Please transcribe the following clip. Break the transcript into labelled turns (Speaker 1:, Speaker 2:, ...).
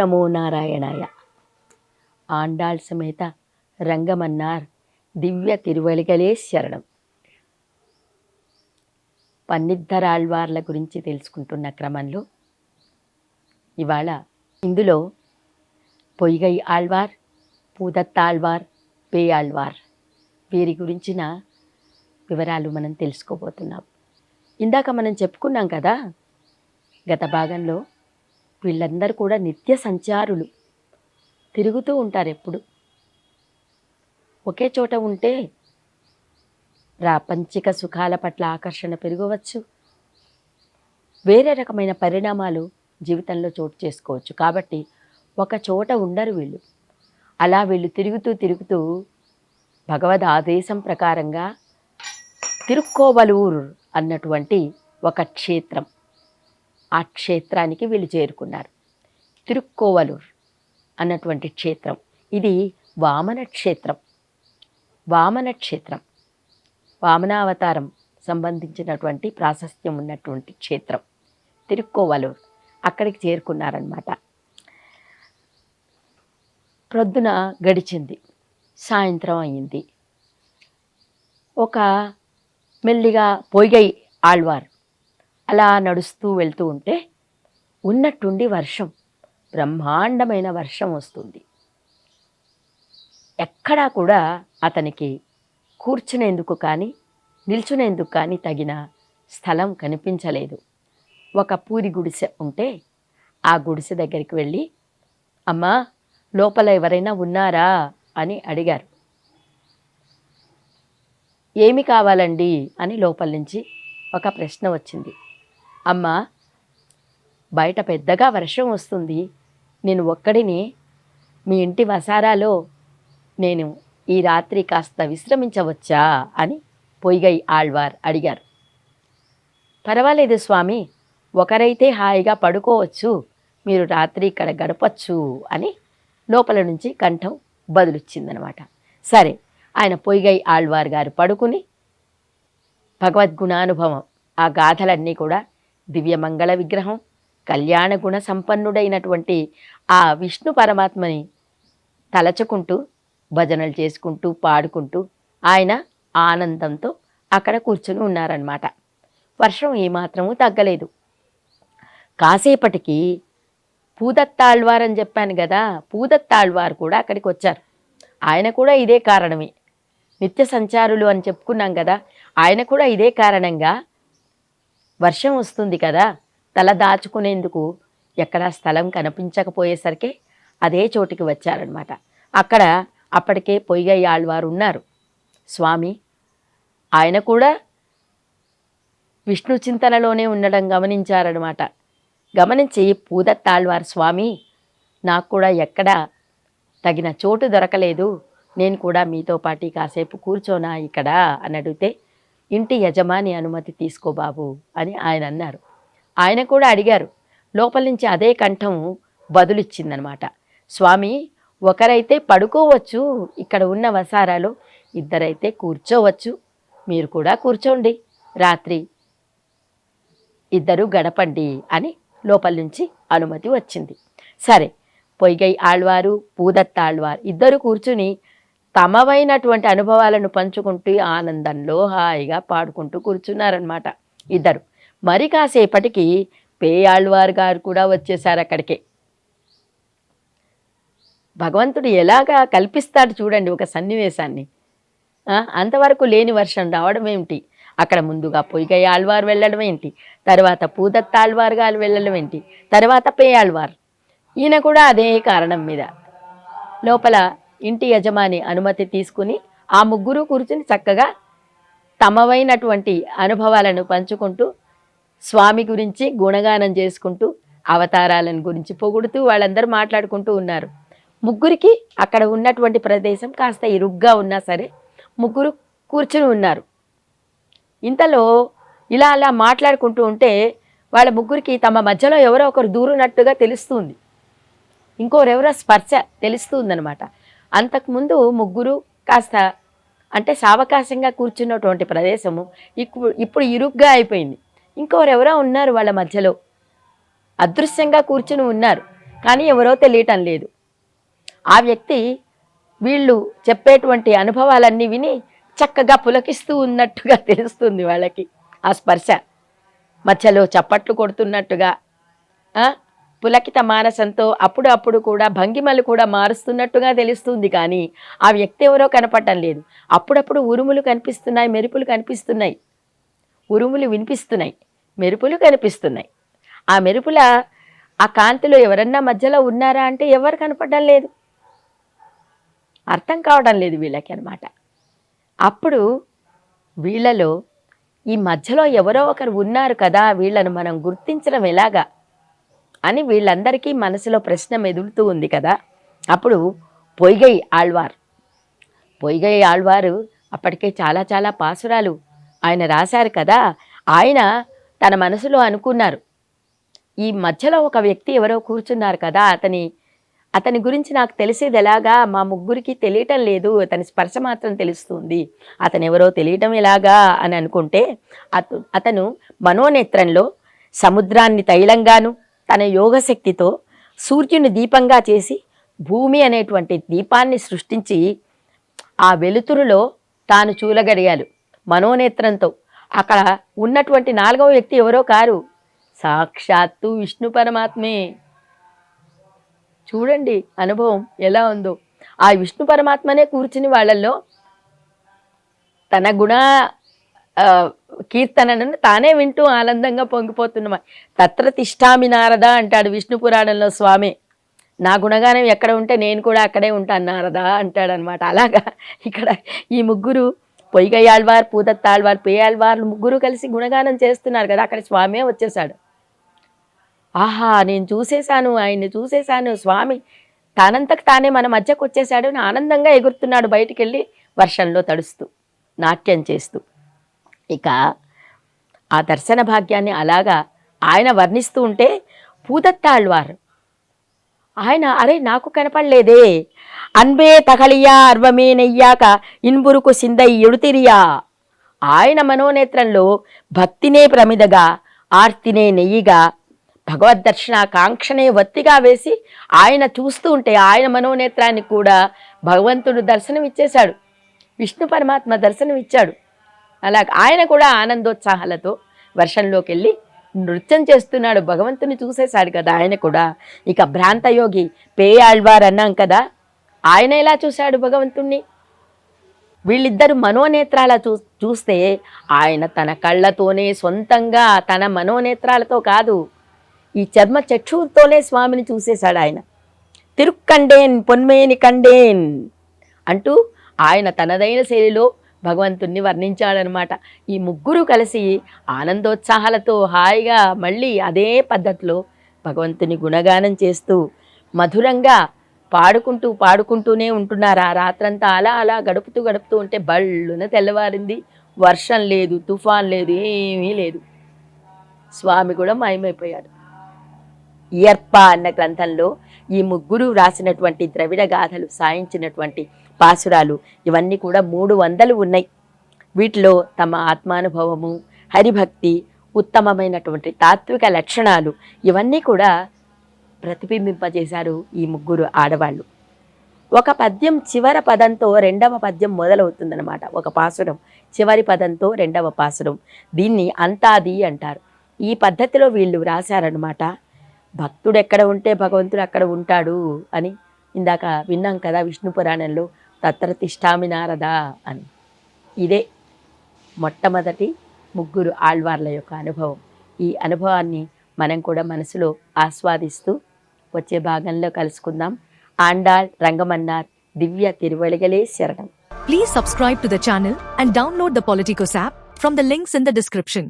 Speaker 1: నమో నారాయణాయ. ఆండాళ్ సమేత రంగమన్నార్ దివ్య తిరువలిగలే శరణం. పన్నిద్దరాళ్వార్ల గురించి తెలుసుకుంటున్న క్రమంలో ఇవాళ ఇందులో పొయ్గై ఆళ్వార్ పూదత్తాళ్వార్ పే ఆళ్వార్ వీరి గురించిన వివరాలు మనం తెలుసుకోబోతున్నాం. ఇందాక మనం చెప్పుకున్నాం కదా గత భాగంలో వీళ్ళందరూ కూడా నిత్య సంచారులు. తిరుగుతూ ఉంటారు ఎప్పుడు. ఒకే చోట ఉంటే ప్రాపంచిక సుఖాల పట్ల ఆకర్షణ పెరగవచ్చు. వేరే రకమైన పరిణామాలు జీవితంలో చోటు చేసుకోవచ్చు. కాబట్టి ఒక చోట ఉండరు వీళ్ళు. అలా వీళ్ళు తిరుగుతూ తిరుగుతూ భగవద్ ఆదేశం ప్రకారంగా తిరుక్కోవలూరు అన్నటువంటి ఒక క్షేత్రం. ఆ క్షేత్రానికి వీళ్ళు చేరుకున్నారు. తిరుక్కోవలూర్ అన్నటువంటి క్షేత్రం. ఇది వామన క్షేత్రం. వామన క్షేత్రం. వామనావతారం సంబంధించినటువంటి ప్రాశస్త్యం ఉన్నటువంటి క్షేత్రం. తిరుక్కోవలూర్ అక్కడికి చేరుకున్నారనమాట ప్రొద్దున గడిచింది. సాయంత్రం అయింది. ఒక మెల్లిగా పొయ్గై ఆళ్వార్ అలా నడుస్తూ వెళ్తూ ఉంటే ఉన్నట్టుండి వర్షం బ్రహ్మాండమైన వర్షం వస్తుంది. ఎక్కడా కూడా అతనికి కూర్చునేందుకు కానీ నిల్చునేందుకు కానీ తగిన స్థలం కనిపించలేదు. ఒక పూరి గుడిసె ఉంటే ఆ గుడిసె దగ్గరికి వెళ్ళి అమ్మా లోపల ఎవరైనా ఉన్నారా? అని అడిగారు. ఏమి కావాలండి? అని లోపల నుంచి ఒక ప్రశ్న వచ్చింది. అమ్మా బయట పెద్దగా వర్షం వస్తుంది. నేను ఒక్కడిని. మీ ఇంటి వసారాలో నేను ఈ రాత్రి కాస్త విశ్రమించవచ్చా అని పొయ్గై ఆళ్వార్ అడిగారు. పర్వాలేదు స్వామి ఒకరైతే హాయిగా పడుకోవచ్చు మీరు రాత్రి ఇక్కడ గడపచ్చు అని లోపల నుంచి కంఠం బదులిచ్చిందనమాట. సరే ఆయన పొయ్యై ఆళ్వార్ గారు పడుకుని భగవద్గుణానుభవం ఆ గాథలన్నీ కూడా దివ్యమంగళ విగ్రహం కళ్యాణ గుణ సంపన్నుడైనటువంటి ఆ విష్ణు పరమాత్మని తలచుకుంటూ భజనలు చేసుకుంటూ పాడుకుంటూ ఆయన ఆనందంతో అక్కడ కూర్చుని ఉన్నారనమాట వర్షం ఏమాత్రమూ తగ్గలేదు. కాసేపటికి పూదత్తాళ్వార్ అని చెప్పాను కదా పూదత్తాళ్వార్ కూడా అక్కడికి వచ్చారు. ఆయన కూడా ఇదే కారణమే. నిత్య సంచారులు అని చెప్పుకున్నాం కదా ఆయన కూడా ఇదే కారణంగా వర్షం వస్తుంది కదా తల దాచుకునేందుకు ఎక్కడా స్థలం కనిపించకపోయేసరికి అదే చోటికి వచ్చారనమాట అక్కడ అప్పటికే పొయ్గయ్య ఆళ్వారు ఉన్నారు స్వామి ఆయన కూడా విష్ణు చింతనలోనే ఉండడం గమనించారనమాట గమనించి పూదత్తాళ్వారు స్వామి నాకు కూడా ఎక్కడా తగిన చోటు దొరకలేదు. నేను కూడా మీతో పాటు కాసేపు కూర్చోనా ఇక్కడ? అని అడిగితే ఇంటి యజమాని అనుమతి తీసుకో బాబు అని ఆయన అన్నారు. ఆయన కూడా అడిగారు. లోపల నుంచి అదే కంఠం బదులిచ్చిందనమాట. స్వామి ఒకరైతే పడుకోవచ్చు ఇక్కడ ఉన్న వసారాలో ఇద్దరైతే కూర్చోవచ్చు మీరు కూడా కూర్చోండి రాత్రి ఇద్దరు గడపండి అని లోపల నుంచి అనుమతి వచ్చింది. సరే పొయ్గై ఆళ్వారు పూదత్త ఆళ్వారు ఇద్దరు కూర్చుని తమవైనటువంటి అనుభవాలను పంచుకుంటూ ఆనందంలో హాయిగా పాడుకుంటూ కూర్చున్నారనమాట ఇద్దరు. మరి కాసేపటికి పేయాళ్వార్ గారు కూడా వచ్చేసారు అక్కడికి. భగవంతుడు ఎలాగా కల్పిస్తాడు చూడండి ఒక సన్నివేశాన్ని. అంతవరకు లేని వర్షం రావడం ఏమిటి అక్కడ ముందుగా పొయ్యి ఆళ్వార్ వెళ్ళడం ఏంటి? తర్వాత పూదత్త ఆళ్వార్ గారు వెళ్ళడం ఏంటి? తర్వాత పేయాళ్వారు. ఈయన కూడా అదే కారణం మీద. లోపల ఇంటి యజమాని అనుమతి తీసుకుని ఆ ముగ్గురు కూర్చుని చక్కగా తమవైనటువంటి అనుభవాలను పంచుకుంటూ స్వామి గురించి గుణగానం చేసుకుంటూ అవతారాలను గురించి పొగుడుతూ వాళ్ళందరూ మాట్లాడుకుంటూ ఉన్నారు. ముగ్గురికి అక్కడ ఉన్నటువంటి ప్రదేశం కాస్త ఇరుగ్గా ఉన్నా సరే ముగ్గురు కూర్చుని ఉన్నారు. ఇంతలో ఇలా అలా మాట్లాడుకుంటూ ఉంటే వాళ్ళ ముగ్గురికి తమ మధ్యలో ఎవరో ఒకరు దూరునట్టుగా తెలుస్తుంది. ఇంకోరెవరో స్పర్శ తెలుస్తుందనమాట అంతకుముందు ముగ్గురు కాస్త అంటే సావకాశంగా కూర్చున్నటువంటి ప్రదేశము ఇప్పుడు ఇప్పుడు ఇరుగ్గా అయిపోయింది. ఇంకోరెవరో ఉన్నారు వాళ్ళ మధ్యలో. అదృశ్యంగా కూర్చుని ఉన్నారు కానీ ఎవరో తెలియటం లేదు. ఆ వ్యక్తి వీళ్ళు చెప్పేటువంటి అనుభవాలన్నీ విని చక్కగా పులకిస్తూ ఉన్నట్టుగా తెలుస్తుంది వాళ్ళకి ఆ స్పర్శ. మధ్యలో చప్పట్లు కొడుతున్నట్టుగా పులకిత మానసంతో అప్పుడు అప్పుడు కూడా భంగిమలు కూడా మారుస్తున్నట్టుగా తెలుస్తుంది కానీ ఆ వ్యక్తి ఎవరో కనపడటం లేదు. అప్పుడప్పుడు ఉరుములు కనిపిస్తున్నాయి మెరుపులు కనిపిస్తున్నాయి. ఉరుములు వినిపిస్తున్నాయి మెరుపులు కనిపిస్తున్నాయి. ఆ మెరుపుల ఆ కాంతిలో ఎవరన్నా మధ్యలో ఉన్నారా అంటే ఎవరు కనపడడం లేదు. అర్థం కావడం లేదు వీళ్ళకి అనమాట అప్పుడు వీళ్ళలో ఈ మధ్యలో ఎవరో ఒకరు ఉన్నారు కదా వీళ్ళను మనం గుర్తించడం ఎలాగా? అని వీళ్ళందరికీ మనసులో ప్రశ్న మెదులుతూ ఉంది కదా. అప్పుడు పొయ్గై ఆళ్వార్. పొయ్గై ఆళ్వారు అప్పటికే చాలా చాలా పాసురాలు ఆయన రాశారు కదా. ఆయన తన మనసులో అనుకున్నారు. ఈ మధ్యలో ఒక వ్యక్తి ఎవరో కూర్చున్నారు కదా. అతని అతని గురించి నాకు తెలిసేది ఎలాగా? మా ముగ్గురికి తెలియటం లేదు. అతని స్పర్శ మాత్రం తెలుస్తుంది. అతను ఎవరో తెలియటం ఎలాగా? అని అనుకుంటే అతను మనోనేత్రంలో సముద్రాన్ని తైలంగాను తన యోగశక్తితో సూర్యుని దీపంగా చేసి భూమి అనేటువంటి దీపాన్ని సృష్టించి ఆ వెలుతురులో తాను చూలగడిగాడు మనోనేత్రంతో. అక్కడ ఉన్నటువంటి నాలుగవ వ్యక్తి ఎవరో కారు? సాక్షాత్తు విష్ణు పరమాత్మే. చూడండి అనుభవం ఎలా ఉందో. ఆ విష్ణు పరమాత్మనే కూర్చుని వాళ్ళల్లో తన గుణ కీర్తనను తానే వింటూ ఆనందంగా పొంగిపోతున్నమా? తత్ర తిష్టామి నారద అంటాడు విష్ణు పురాణంలో స్వామి. నా గుణగానం ఎక్కడ ఉంటే నేను కూడా అక్కడే ఉంటాను నారదా అంటాడనమాట అలాగా ఇక్కడ ఈ ముగ్గురు పొయ్గయాళ్వార్ పూదత్తాళ్వార్ పేయాళ్వార్లు ముగ్గురు కలిసి గుణగానం చేస్తున్నారు కదా అక్కడ స్వామే వచ్చేసాడు ఆహా నేను చూసేశాను ఆయన్ని చూసేశాను స్వామి. తానంతకు తానే మన మధ్యకు వచ్చేసాడు ఆనందంగా ఎగురుతున్నాడు బయటికి వెళ్ళి వర్షంలో తడుస్తూ నాట్యం చేస్తూ. ఇక ఆ దర్శన భాగ్యాన్ని అలాగా ఆయన వర్ణిస్తూ ఉంటే పూదత్తాళ్వారు ఆయన అరే నాకు కనపడలేదే. అన్బే తగలియా అర్వమే నెయ్యాక ఇన్బురుకు సిందై ఎడుతిరియా. ఆయన మనోనేత్రంలో భక్తినే ప్రమిదగా ఆర్తినే నెయ్యిగా భగవద్ దర్శనాకాంక్షనే వత్తిగా వేసి ఆయన చూస్తూ ఉంటే ఆయన మనోనేత్రానికి కూడా భగవంతుడు దర్శనం ఇచ్చేశాడు విష్ణు పరమాత్మ దర్శనం ఇచ్చాడు అలా ఆయన కూడా ఆనందోత్సాహాలతో వర్షంలోకి వెళ్ళి నృత్యం చేస్తున్నాడు. భగవంతుని చూసేశాడు కదా ఆయన కూడా. ఇక భ్రాంతయోగి పేయాళ్వార్ అన్నాం కదా. ఆయన ఎలా చూశాడు భగవంతుణ్ణి? వీళ్ళిద్దరు మనోనేత్రాల చూ చూస్తే ఆయన తన కళ్ళతోనే సొంతంగా తన మనోనేత్రాలతో కాదు ఈ చర్మ చక్షుతోనే స్వామిని చూసేశాడు ఆయన. తిరుక్కండేన్ పొన్మేని కండేన్ అంటూ ఆయన తనదైన శైలిలో భగవంతుణ్ణి వర్ణించాడనమాట. ఈ ముగ్గురు కలిసి ఆనందోత్సాహాలతో హాయిగా మళ్ళీ అదే పద్ధతిలో భగవంతుని గుణగానం చేస్తూ మధురంగా పాడుకుంటూ పాడుకుంటూనే ఉంటున్నారు. ఆ రాత్రంతా అలా అలా గడుపుతూ గడుపుతూ ఉంటే బళ్ళున తెల్లవారింది. వర్షం లేదు తుఫాన్ లేదు ఏమీ లేదు. స్వామి కూడా మాయమైపోయాడు. ఇయర్ప అన్న గ్రంథంలో ఈ ముగ్గురు రాసినటువంటి ద్రవిడ గాథలు సాయించినటువంటి పాసురాలు ఇవన్నీ కూడా మూడు వందలు ఉన్నాయి. వీటిలో తమ ఆత్మానుభవము హరిభక్తి ఉత్తమమైనటువంటి తాత్విక లక్షణాలు ఇవన్నీ కూడా ప్రతిబింబింపజేశారు ఈ ముగ్గురు ఆడవాళ్ళు. ఒక పద్యం చివర పదంతో రెండవ పద్యం మొదలవుతుందన్నమాట. ఒక పాసురం చివరి పదంతో రెండవ పాసురం. దీన్ని అంతాది అంటారు. ఈ పద్ధతిలో వీళ్ళు రాశారనమాట భక్తుడు ఎక్కడ ఉంటే భగవంతుడు అక్కడ ఉంటాడు అని ఇందాక విన్నాం కదా విష్ణు పురాణంలో. తత్ర తిష్టామి నారదా అని. ఇదే మొట్టమొదటి ముగ్గురు ఆళ్వార్ల యొక్క అనుభవం. ఈ అనుభవాన్ని మనం కూడా మనసులో ఆస్వాదిస్తూ వచ్చే భాగంలో కలుసుకుందాం. ఆండాళ్ రంగమన్నార్ దివ్య తిరువళిగలే శరణం.
Speaker 2: Please subscribe to the channel and download the Politicos app from the links in the description